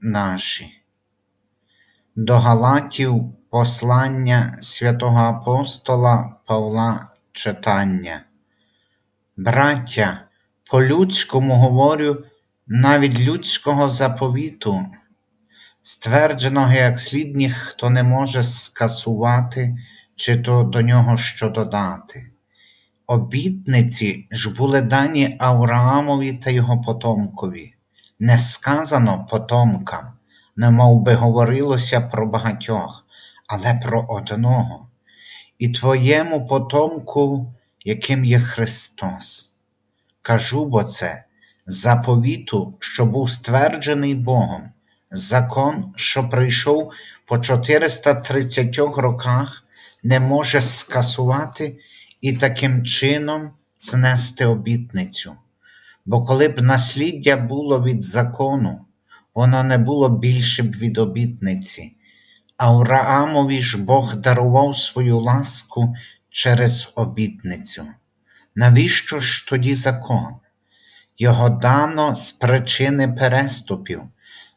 наші. До Галатів послання святого апостола Павла читання. Браття, по людському говорю, навіть людського заповіту, ствердженого як слід ніхто не може скасувати, чи то до нього що додати. Обітниці ж були дані Авраамові та його потомкові не сказано потомкам, не мов би говорилося про багатьох, але про одного, і твоєму потомку, яким є Христос. Кажу бо це заповіту, що був стверджений Богом, закон, що прийшов по 430 роках, не може скасувати і таким чином знести обітницю. Бо коли б насліддя було від закону, воно не було більше б від обітниці, Авраамові ж Бог дарував свою ласку через обітницю. Навіщо ж тоді закон? Його дано з причини переступів,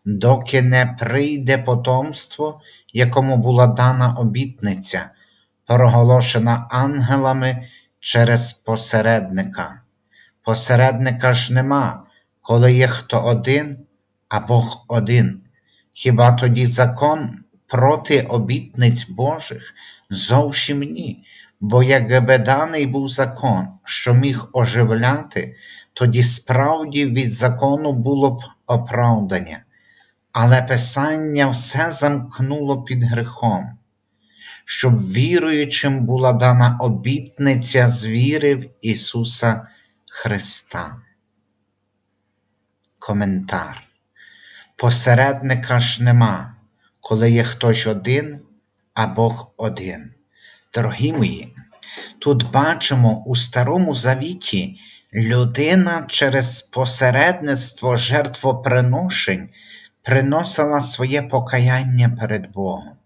доки не прийде потомство, якому була дана обітниця, проголошена ангелами через посередника. Посередника ж нема, коли є хто один, а Бог один. Хіба тоді закон проти обітниць Божих? Зовсім ні. Бо якби даний був закон, що міг оживляти, тоді справді від закону було б оправдання, але Писання все замкнуло під грехом, щоб віруючим була дана обітниця з віри в Ісуса Христа. Коментар. Посередника ж нема, коли є хтось один, а Бог один. Дорогі мої, тут бачимо у Старому Завіті людина через посередництво жертвоприношень приносила своє покаяння перед Богом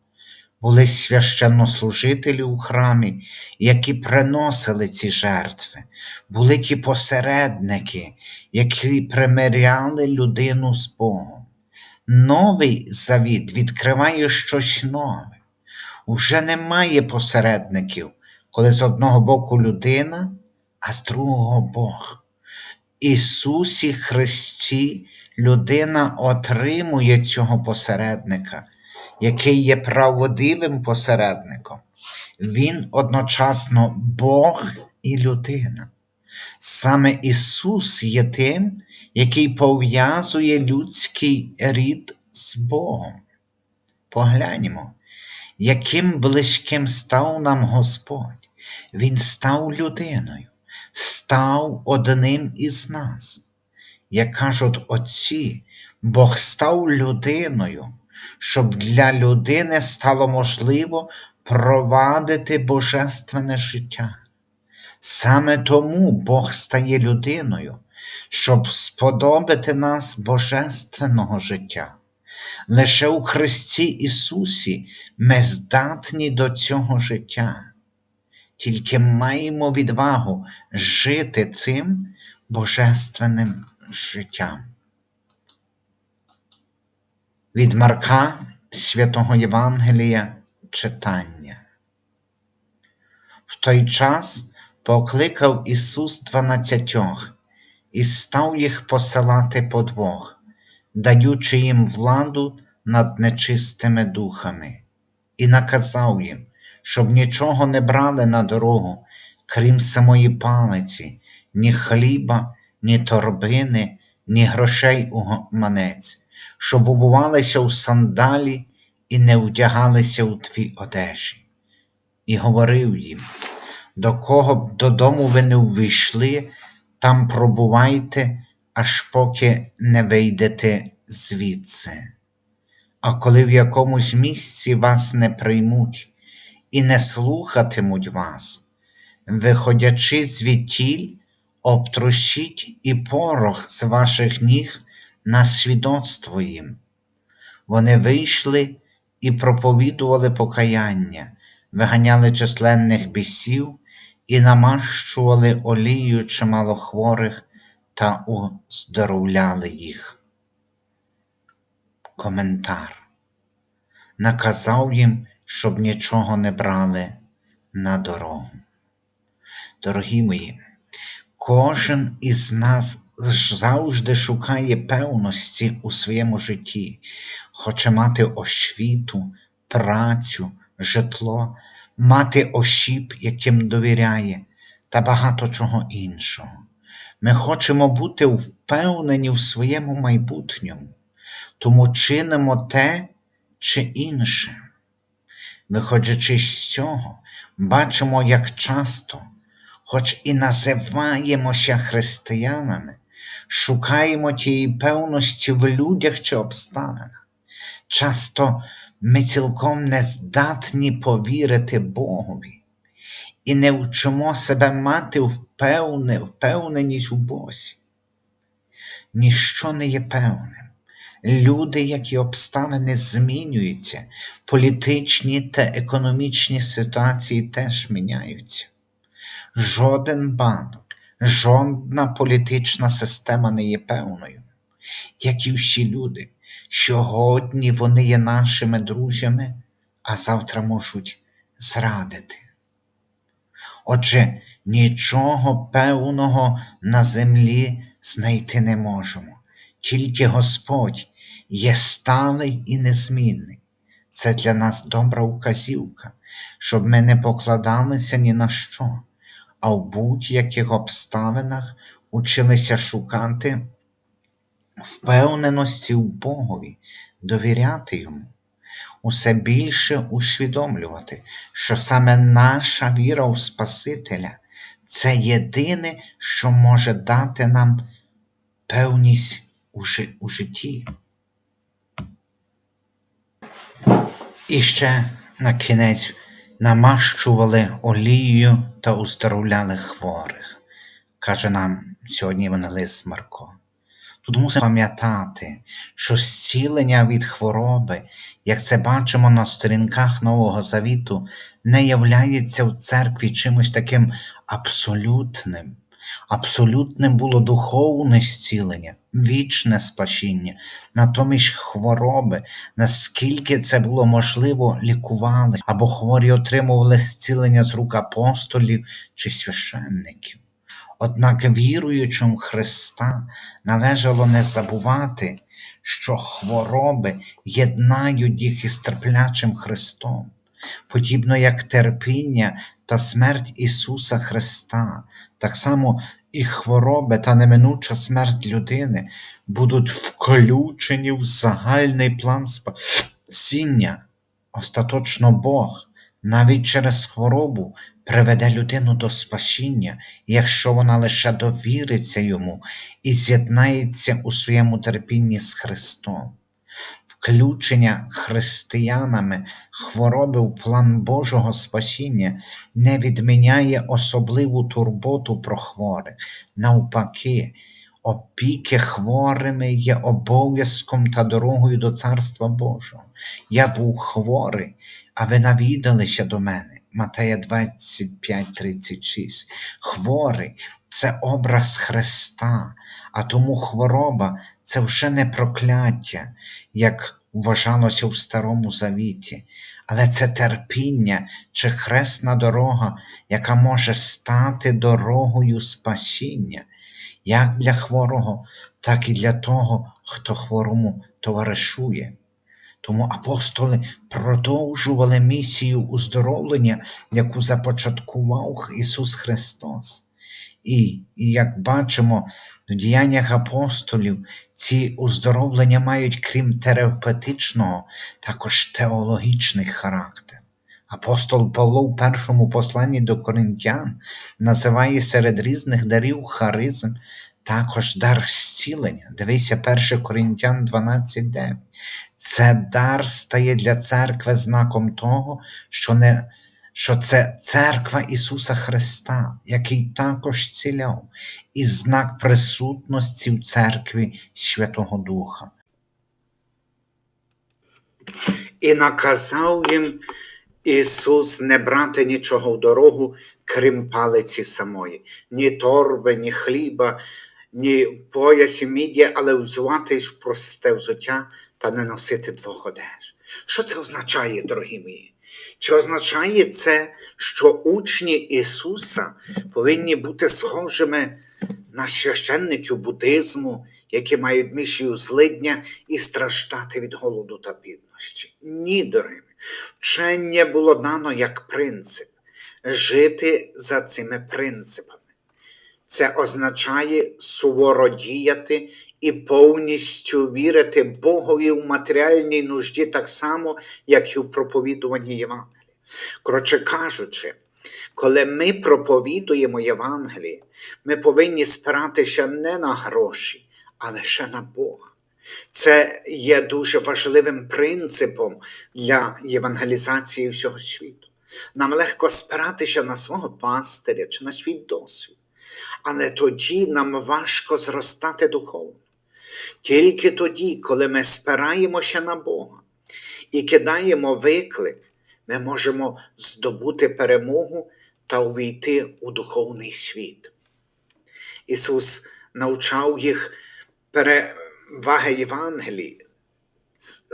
були священнослужителі у храмі, які приносили ці жертви, були ті посередники, які примиряли людину з Богом. Новий завіт відкриває щось нове. Уже немає посередників, коли з одного боку людина, а з другого Бог. Ісусі Христі людина отримує цього посередника який є правдивим посередником, Він одночасно Бог і людина. Саме Ісус є тим, який пов'язує людський рід з Богом. Погляньмо, яким близьким став нам Господь, Він став людиною, став одним із нас. Як кажуть отці, Бог став людиною, щоб для людини стало можливо провадити божественне життя. Саме тому Бог стає людиною, щоб сподобати нас божественного життя. Лише у Христі Ісусі ми здатні до цього життя, тільки маємо відвагу жити цим божественним життям. Від Марка Святого Євангелія читання. В той час покликав Ісус дванадцятьох і став їх посилати по двох, даючи їм владу над нечистими духами, і наказав їм, щоб нічого не брали на дорогу, крім самої палиці, ні хліба, ні торбини, ні грошей у манець щоб обувалися у сандалі і не вдягалися у тві одежі. І говорив їм, до кого б додому ви не ввійшли, там пробувайте, аж поки не вийдете звідси. А коли в якомусь місці вас не приймуть і не слухатимуть вас, виходячи звідтіль, обтрощіть і порох з ваших ніг на свідоцтво їм. Вони вийшли і проповідували покаяння, виганяли численних бісів і намащували олією чимало хворих та оздоровляли їх. Коментар. Наказав їм, щоб нічого не брали на дорогу. Дорогі мої, кожен із нас завжди шукає певності у своєму житті, хоче мати освіту, працю, житло, мати осіб, яким довіряє, та багато чого іншого. Ми хочемо бути впевнені в своєму майбутньому, тому чинимо те чи інше. Виходячи з цього, бачимо, як часто, хоч і називаємося християнами, шукаємо тієї певності в людях чи обставинах. Часто ми цілком не здатні повірити Богові і не вчимо себе мати впевне, впевненість у Бозі. Ніщо не є певним. Люди, як і обставини, змінюються, політичні та економічні ситуації теж міняються. Жоден банк, жодна політична система не є певною, як і всі люди. Сьогодні вони є нашими друзями, а завтра можуть зрадити. Отже, нічого певного на землі знайти не можемо, тільки Господь є сталий і незмінний. Це для нас добра указівка, щоб ми не покладалися ні на що, а в будь-яких обставинах училися шукати впевненості в Богові, довіряти Йому, усе більше усвідомлювати, що саме наша віра у Спасителя це єдине, що може дати нам певність у житті. І ще на кінець намащували олією та уздоровляли хворих, каже нам сьогодні Евангелист Марко. Тут мусимо пам'ятати, що зцілення від хвороби, як це бачимо на сторінках Нового Завіту, не являється в церкві чимось таким абсолютним. Абсолютним було духовне зцілення, вічне спасіння, натомість хвороби, наскільки це було можливо, лікували, або хворі отримували зцілення з рук апостолів чи священників. Однак віруючим Христа належало не забувати, що хвороби єднають їх із терплячим Христом, подібно як терпіння та смерть Ісуса Христа, так само і хвороби та неминуча смерть людини будуть включені в загальний план спасіння. Остаточно Бог навіть через хворобу приведе людину до спасіння, якщо вона лише довіриться йому і з'єднається у своєму терпінні з Христом. Включення християнами хвороби в план Божого спасіння не відміняє особливу турботу про хворих. Навпаки, опіки хворими є обов'язком та дорогою до Царства Божого. Я був хворий, а ви навідалися до мене. Матея 25:36. Хворий це образ Христа, а тому хвороба це вже не прокляття, як вважалося в Старому Завіті, але це терпіння чи хресна дорога, яка може стати дорогою спасіння, як для хворого, так і для того, хто хворому товаришує. Тому апостоли продовжували місію уздоровлення, яку започаткував Ісус Христос. І, і як бачимо в діяннях апостолів, ці уздоровлення мають, крім терапевтичного, також теологічний характер. Апостол Павло в першому посланні до Коринтян називає серед різних дарів харизм також дар зцілення. Дивися 1 Коринтян 12.9. Це дар стає для церкви знаком того, що, не, що це церква Ісуса Христа, який також ціляв, і знак присутності в церкві Святого Духа. І наказав їм Ісус не брати нічого в дорогу, крім палиці самої, ні торби, ні хліба, ні в поясі міді, але взуватись в просте взуття та не носити двох одеж. Що це означає, дорогі мої? Чи означає це, що учні Ісуса повинні бути схожими на священників буддизму, які мають місію злидня і страждати від голоду та бідності? Ні, дорогі. Вчення було дано як принцип жити за цими принципами. Це означає суворо діяти і повністю вірити Богові в матеріальній нужді так само, як і в проповідуванні Євангелія. Коротше кажучи, коли ми проповідуємо Євангеліє, ми повинні спиратися не на гроші, а лише на Бога. Це є дуже важливим принципом для євангелізації всього світу. Нам легко спиратися на свого пастиря чи на свій досвід, але тоді нам важко зростати духовно. Тільки тоді, коли ми спираємося на Бога і кидаємо виклик, ми можемо здобути перемогу та увійти у духовний світ. Ісус навчав їх переваги Євангелії.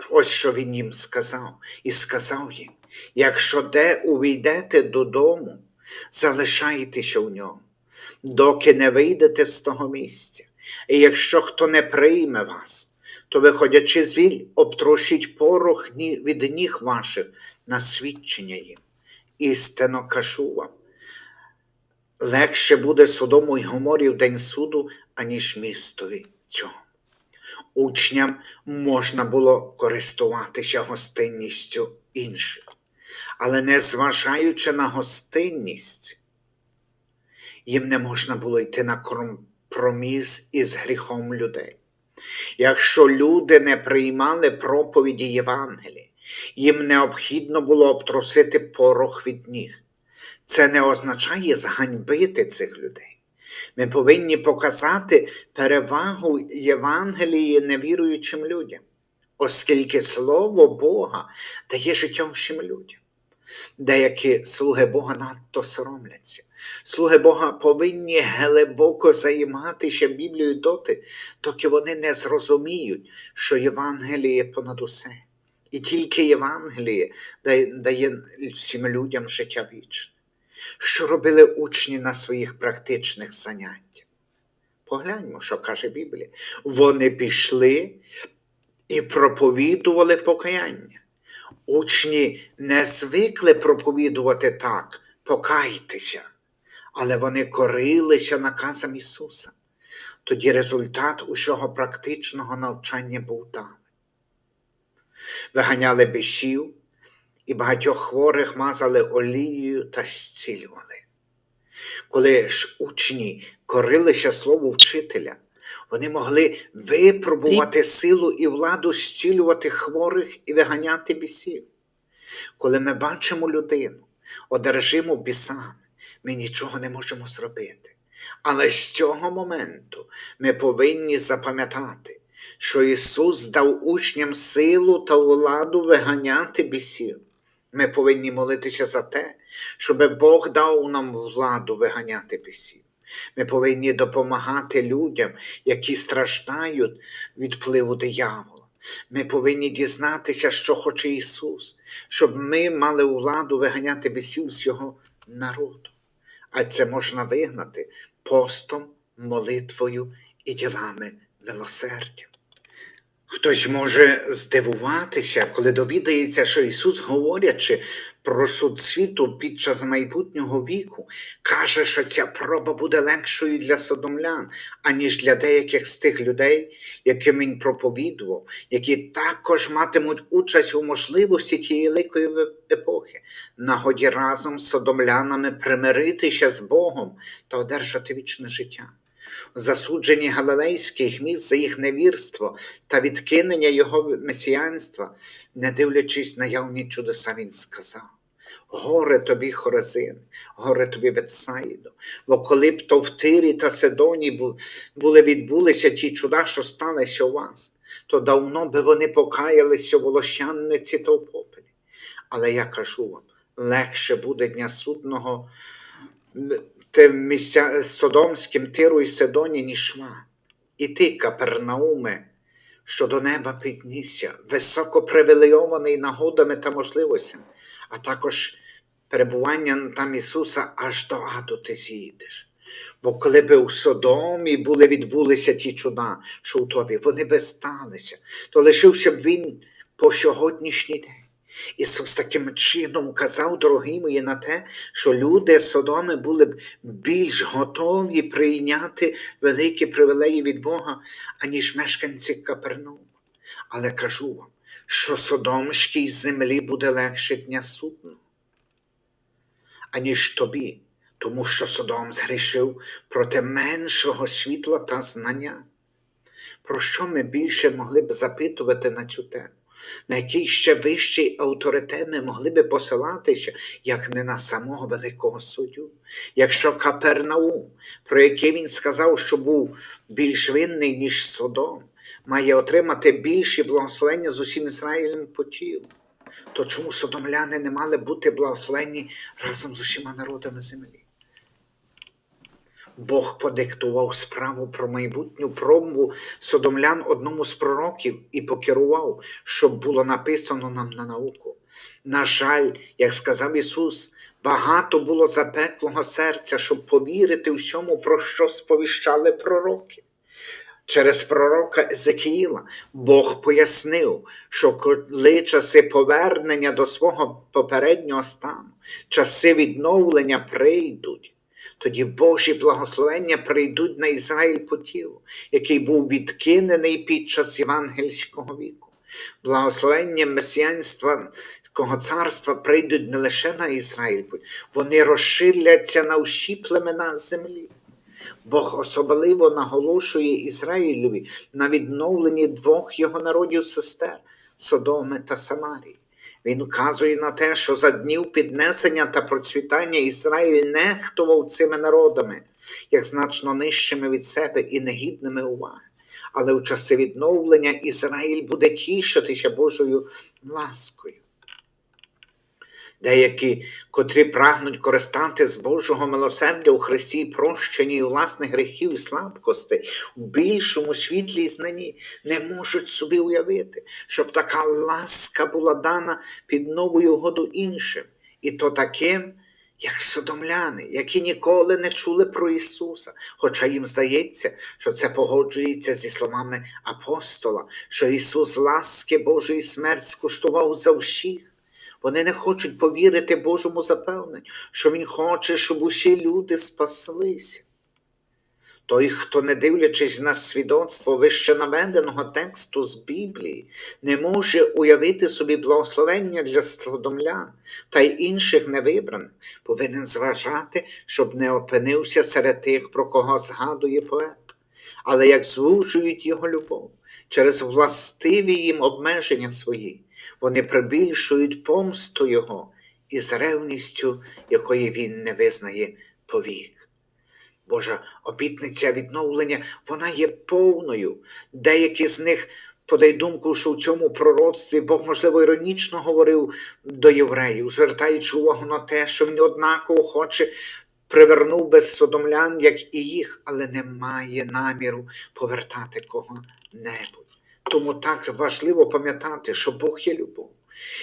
Ось що Він їм сказав, і сказав їм: якщо де увійдете додому, залишайтеся в ньому, доки не вийдете з того місця. І якщо хто не прийме вас, то, виходячи звіль, обтрощіть порох від ніг ваших на свідчення їм. Істинно кажу вам, легше буде Содому й Гоморі в день суду, аніж містові цього. Учням можна було користуватися гостинністю інших, але незважаючи на гостинність, їм не можна було йти на компроміс із гріхом людей. Якщо люди не приймали проповіді Євангелія, їм необхідно було обтрусити порох від ніг. Це не означає зганьбити цих людей. Ми повинні показати перевагу Євангелії невіруючим людям, оскільки Слово Бога дає життя всім людям. Деякі слуги Бога надто соромляться. Слуги Бога повинні глибоко займатися Біблією доти, доки вони не зрозуміють, що Євангеліє понад усе. І тільки Євангеліє дає, всім людям життя вічне. Що робили учні на своїх практичних заняттях? Погляньмо, що каже Біблія. Вони пішли і проповідували покаяння. Учні не звикли проповідувати так, покайтеся, але вони корилися наказам Ісуса. Тоді результат усього практичного навчання був даний. Виганяли бісів і багатьох хворих мазали олією та зцілювали. Коли ж учні корилися слову вчителя, вони могли випробувати силу і владу зцілювати хворих і виганяти бісів. Коли ми бачимо людину, одержиму бісами, ми нічого не можемо зробити. Але з цього моменту ми повинні запам'ятати, що Ісус дав учням силу та владу виганяти бісів. Ми повинні молитися за те, щоб Бог дав нам владу виганяти бісів. Ми повинні допомагати людям, які страждають від впливу диявола. Ми повинні дізнатися, що хоче Ісус, щоб ми мали владу виганяти бісів з Його народу. А це можна вигнати постом, молитвою і ділами милосердя. Хтось може здивуватися, коли довідається, що Ісус, говорячи про суд світу під час майбутнього віку, каже, що ця проба буде легшою для содомлян, аніж для деяких з тих людей, яким він проповідував, які також матимуть участь у можливості тієї великої епохи, нагоді разом з содомлянами примиритися з Богом та одержати вічне життя. Засудженні галилейських міст за їх невірство та відкинення його месіянства, не дивлячись на явні чудеса, він сказав. Горе тобі, Хорезин, горе тобі Ветсаїдо, бо коли б то в Тирі та Сидоні були відбулися ті чуда, що сталися у вас, то давно би вони покаялися волощанниці та в попелі. Але я кажу вам, легше буде дня судного тим місця Содомським Тиру і Сидоні, ніж вам. І ти, Капернауме, що до неба піднісся, високо привілейований нагодами та можливостями, а також перебуванням там Ісуса аж до аду ти зійдеш. Бо коли би у Содомі були відбулися ті чуда, що у тобі, вони би сталися, то лишився б він по сьогоднішній день. Ісус таким чином казав, дорогі мої, на те, що люди Содоми були б більш готові прийняти великі привілеї від Бога, аніж мешканці Капернаума. Але кажу вам, що Содомській землі буде легше дня судного, аніж тобі, тому що Содом згрішив проти меншого світла та знання. Про що ми більше могли б запитувати на цю тему? На який ще вищий авторитет ми могли би посилатися, як не на самого великого суддю? Якщо Капернаум, про який він сказав, що був більш винний, ніж Содом, має отримати більші благословення з усім Ізраїлем по тілу, то чому содомляни не мали бути благословені разом з усіма народами землі? Бог подиктував справу про майбутню промову содомлян одному з пророків і покерував, щоб було написано нам на науку. На жаль, як сказав Ісус, багато було запеклого серця, щоб повірити всьому, про що сповіщали пророки. Через пророка Езекіїла Бог пояснив, що коли часи повернення до свого попереднього стану, часи відновлення прийдуть, тоді Божі благословення прийдуть на Ізраїль по тілу, який був відкинений під час євангельського віку. Благословення месіянського царства прийдуть не лише на Ізраїль, вони розширяться на всі племена землі. Бог особливо наголошує Ізраїлеві на відновленні двох його народів сестер Содоми та Самарії. Він вказує на те, що за днів піднесення та процвітання Ізраїль нехтував цими народами, як значно нижчими від себе і негідними уваги. Але у часи відновлення Ізраїль буде тішитися Божою ласкою. Деякі, котрі прагнуть користати з Божого милосердя у Христі і прощенні власних гріхів і слабкостей у більшому світлі і знанні, не можуть собі уявити, щоб така ласка була дана під новою угоду іншим, і то таким, як содомляни, які ніколи не чули про Ісуса, хоча їм здається, що це погоджується зі словами апостола, що Ісус ласки Божої смерть скуштував за всіх. Вони не хочуть повірити Божому запевненню, що Він хоче, щоб усі люди спаслися. Той, хто, не дивлячись на свідоцтво вище наведеного тексту з Біблії, не може уявити собі благословення для содомлян та й інших невибраних, повинен зважати, щоб не опинився серед тих, про кого згадує поет, але як звужують його любов через властиві їм обмеження свої, вони прибільшують помсту Його із ревністю, якої він не визнає повік. Божа обітниця відновлення, вона є повною. Деякі з них подай думку, що в цьому пророцтві Бог, можливо, іронічно говорив до євреїв, звертаючи увагу на те, що він однаково хоче привернув без содомлян, як і їх, але не має наміру повертати кого-небудь. Тому так важливо пам'ятати, що Бог є любов.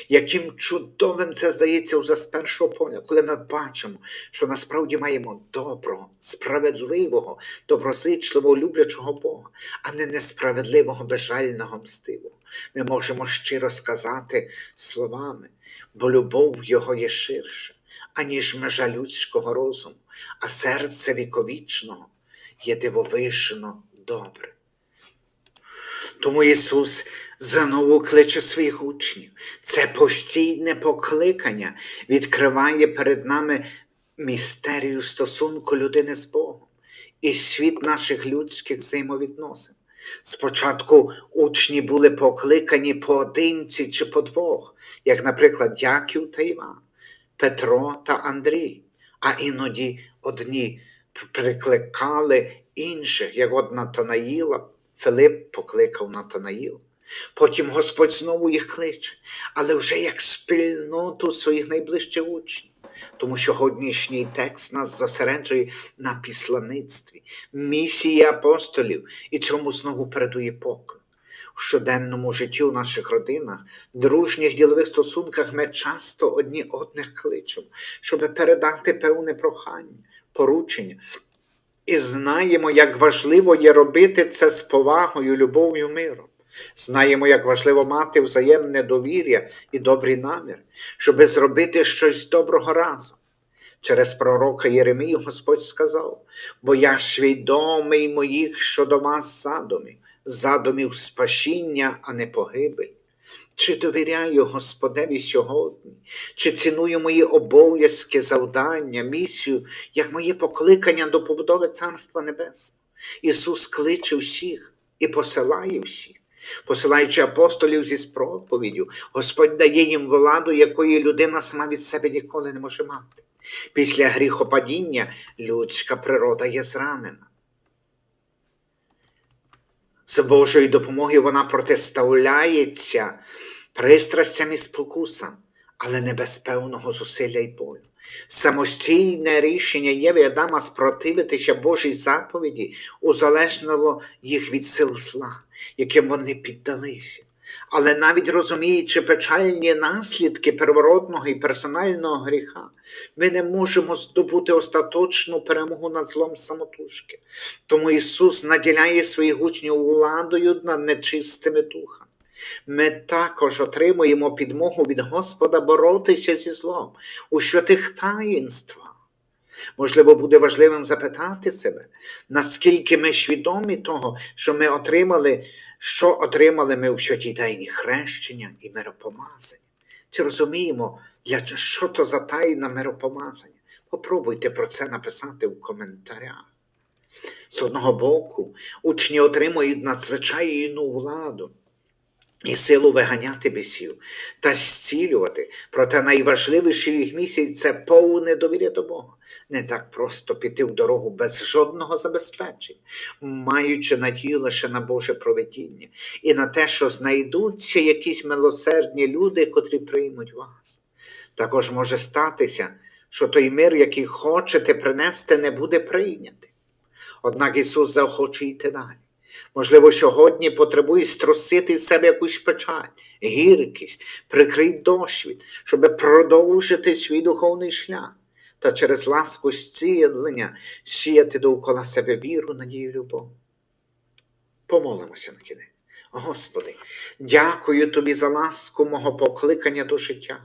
Яким чудовим це здається вже з першого поля, коли ми бачимо, що насправді маємо доброго, справедливого, доброзичливого, люблячого Бога, а не несправедливого, безжального мстивого. Ми можемо щиро сказати словами, бо любов Його є ширша, аніж межа людського розуму, а серце віковічного є дивовижно добре. Тому Ісус знову кличе своїх учнів. Це постійне покликання відкриває перед нами містерію стосунку людини з Богом. і світ наших людських взаємовідносин. Спочатку учні були покликані поодинці чи по двох, як, наприклад, Яків та Іван, Петро та Андрій, а іноді одні прикликали інших, як от Натанаїла, Филип покликав Натанаїла. Потім Господь знову їх кличе, але вже як спільноту своїх найближчих учнів. Тому сьогоднішній текст нас зосереджує на післаництві, місії апостолів і цьому знову передує поклик. У щоденному житті у наших родинах, дружніх ділових стосунках ми часто одні одних кличемо, щоб передати певне прохання, поручення. І знаємо, як важливо є робити це з повагою, любов'ю, миром. Знаємо, як важливо мати взаємне довір'я і добрий намір, щоби зробити щось доброго разом. Через пророка Єремію Господь сказав: бо я ж відомий моїх щодо вас задумів, задумів спасіння, а не погибель. Чи довіряю Господеві сьогодні, чи ціную мої обов'язки, завдання, місію, як моє покликання до побудови Царства Небесного? Ісус кличе всіх і посилає всіх. Посилаючи апостолів зі проповіддю, Господь дає їм владу, якої людина сама від себе ніколи не може мати. Після гріхопадіння людська природа є зранена. З Божої допомоги вона протиставляється пристрастям і спокусам, але не без певного зусилля й болю. Самостійне рішення Єви Адама спротивитися Божій заповіді узалежнило їх від сил зла, яким вони піддалися. Але навіть розуміючи печальні наслідки первородного і персонального гріха, ми не можемо здобути остаточну перемогу над злом самотужки. Тому Ісус наділяє своїх учнів владою над нечистими духами. Ми також отримуємо підмогу від Господа боротися зі злом у святих таїнствах. Можливо, буде важливим запитати себе, наскільки ми свідомі того, що ми отримали, що отримали ми у святій хрещення і миропомазання. Чи розуміємо, що то за тайна миропомазання? Попробуйте про це написати у коментарях. З одного боку, учні отримують надзвичайну владу і силу виганяти бісів та зцілювати. Проте найважливіший їх місій це повне довір'я до Бога. Не так просто піти в дорогу без жодного забезпечення, маючи надію лише на Боже проведіння і на те, що знайдуться якісь милосердні люди, котрі приймуть вас. Також може статися, що той мир, який хочете принести, не буде прийнятий. Однак Ісус заохочує йти далі. Можливо, сьогодні потребує струсити з себе якусь печаль, гіркість, прикрий досвід, щоб продовжити свій духовний шлях та через ласку зцілення сіяти довкола себе віру, надію, любов. Помолимося на кінець. Господи, дякую Тобі за ласку мого покликання до життя.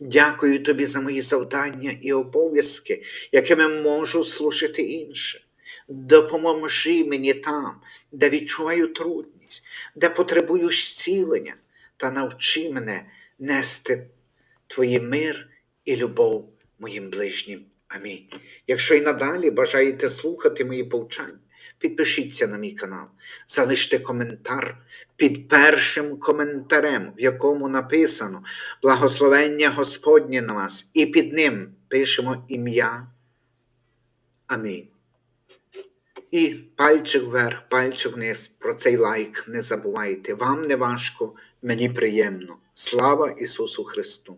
Дякую Тобі за мої завдання і обов'язки, якими можу служити іншим. Допоможи мені там, де відчуваю трудність, де потребую зцілення, та навчи мене нести Твій мир і любов моїм ближнім. Амінь. Якщо і надалі бажаєте слухати мої повчання, підпишіться на мій канал, залиште коментар під першим коментарем, в якому написано Благословення Господнє на вас, і під ним пишемо ім'я. Амінь. І пальчик вверх, пальчик вниз. Про цей лайк не забувайте. Вам не важко, мені приємно. Слава Ісусу Христу!